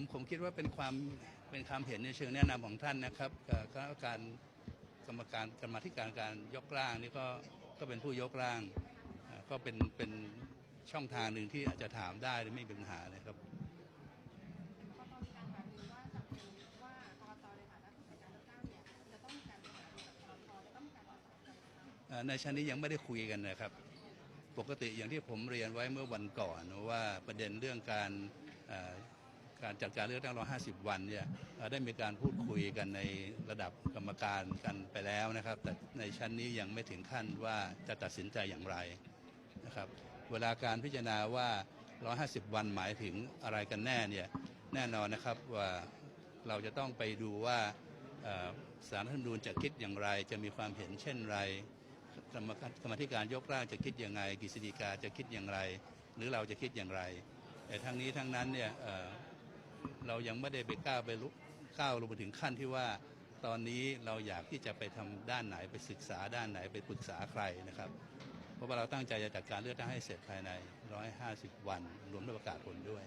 ผมผมคิดว่าเป็นความเป็นความเห็นในเชิงแนะนำของท่านนะครับกับคณะการกรรมการกรรมธิการการยกร่างนี่ก็ก็เป็นผู้ยกร่าง ก็เป็นเป็นช่องทางหนึ่งที่อาจจะถามได้ไม่เป็นว่ากกตในฐานะผู้จัดกาเลือกตั้งเนี่ยจะต้องมีการหารือกับในชั้นนี้ยังไม่ได้คุยกันนะครับ ปกติอย่างที่ผมเรียนไว้เมื่อวันก่อนว่าประเด็นเรื่องการ การจัดการเลือกตั้งรอ50 วันเนี่ยเอ่อได้มีการพูดคุยกันในระดับกรรมการกันไปแล้วนะครับ แต่ในชั้นนี้ยังไม่ถึงขั้นว่าจะตัดสินใจอย่างไรนะครับ เวลาการพิจารณาว่า 150 วันหมายถึงอะไรกันแน่เนี่ยแน่นอนนะครับว่าเราจะต้องไปดูว่าสารรัฐธรรมนูญจะคิดอย่างไร จะมีความเห็นเช่นไรกรรมการกรรมธิการยกร่างจะคิดยังไงกฤษฎีกาจะคิดอย่างไร หรือเราจะคิดอย่างไร แต่ทั้งนี้ทั้งนั้นเนี่ย เรายังไม่ได้ไปก้าวไปลุก้าวลงไปถึงขั้นที่ว่า ตอนนี้เราอยากที่จะไปทำด้านไหนไปศึกษาด้านไหนไปปรึกษาใครนะครับ เพราะว่าเราตั้งใจจะจัดการเลือกตั้งให้เสร็จภายใน 150 วันรวมด้วยประกาศผลด้วย